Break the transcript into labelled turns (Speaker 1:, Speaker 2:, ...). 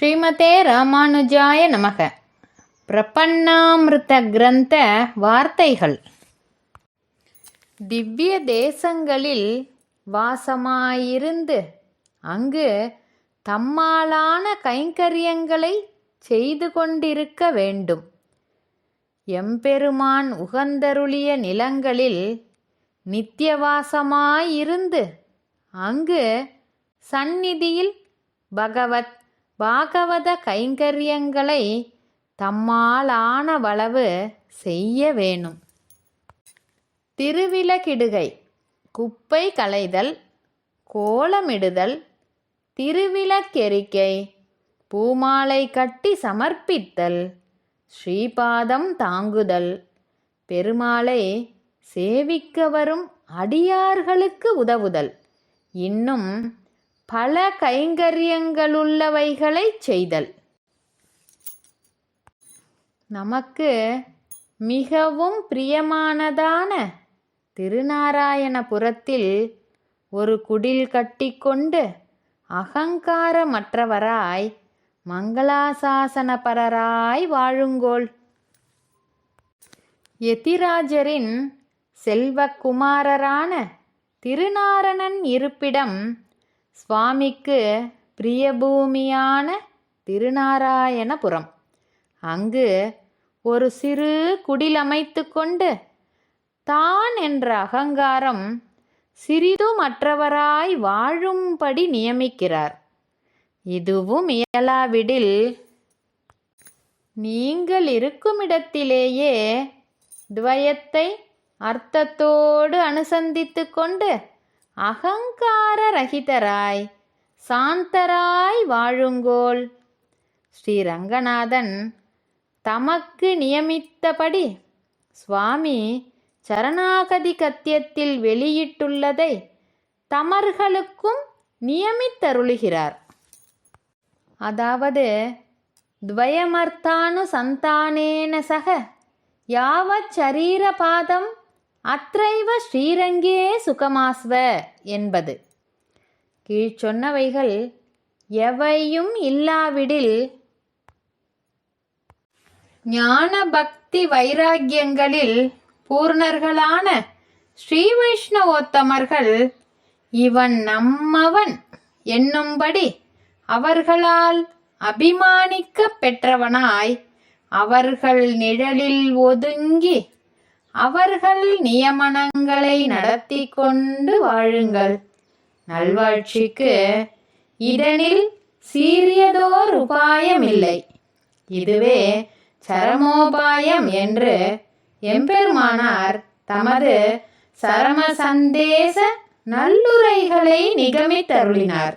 Speaker 1: ஸ்ரீமதே ராமானுஜாய நமக. பிரபன்னாமிருத கிரந்த வார்த்தைகள். திவ்ய தேசங்களில் வாசமாயிருந்து அங்கு தம்மாலான கைங்கரியங்களை செய்து கொண்டிருக்க வேண்டும். எம்பெருமான் உகந்தருளிய நிலங்களில் நித்தியவாசமாயிருந்து அங்கு சந்நிதியில் பகவத் பாகவத கைங்கரியங்களை தம்மாலான வளவு செய்ய வேணும். திருவிலகிடுகை குப்பை களைதல் கோலமிடுதல் திருவிளக்கெரிக்கை பூமாலை கட்டி சமர்ப்பித்தல் ஸ்ரீபாதம் தாங்குதல். பெருமாளை சேவிக்க வரும் அடியார்களுக்கு உதவுதல். இன்னும் பல கைங்கரியங்களுள்ளவைகளைச் செய்தல். நமக்கு மிகவும் பிரியமானதான திருநாராயணபுரத்தில் ஒரு குடில் கட்டிக்கொண்டு அகங்காரமற்றவராய் மங்களாசாசனபரராய் வாழுங்கோள். எதிராஜரின் செல்வக்குமாரரான திருநாரணன் இருப்பிடம் சுவாமிக்கு பிரியபூமியான திருநாராயணபுரம். அங்கு ஒரு சிறு குடில் அமைத்து கொண்டு தான் என்ற அகங்காரம் சிறிதுமற்றவராய் வாழும்படி நியமிக்கிறார். இதுவும் இயலாவிடில் நீங்கள் இருக்குமிடத்திலேயே துவயத்தை அர்த்தத்தோடு அனுசந்தித்து கொண்டு அகங்கார ரகிதராய் சாந்தராய் வாழுங்கோள். ஸ்ரீ ரங்கநாதன் தமக்கு நியமித்தபடி சுவாமி சரணாகதி கத்தியத்தில் வெளியிட்டுள்ளதை தமர்களுக்கும் நியமித்தருளுகிறார். அதாவது துவயமர்த்தானு சந்தானேன சக யாவச் சரீரபாதம் அத்ரைவ ஸ்ரீரங்கே சுகமாஸ்வ என்பது. கீழ்ச்சொன்னவைகள் எவையும் இல்லாவிடில் ஞான பக்தி வைராக்கியங்களில் பூர்ணர்களான ஸ்ரீ வைஷ்ணவோத்தமர்கள் இவன் நம்மவன் என்னும்படி அவர்களால் அபிமானிக்க பெற்றவனாய் அவர்கள் நிழலில் ஒதுங்கி அவர்கள் நியமனங்களை நடத்தி கொண்டு வாழுங்கள். நல்வாழ்ச்சிக்கு இதனில் சீரியதோர் உபாயமில்லை. இதுவே சரமோபாயம் என்று எம்பெருமானார் தமது சரம சந்தேச நல்லுரைகளை நிகமித்தருளினார்.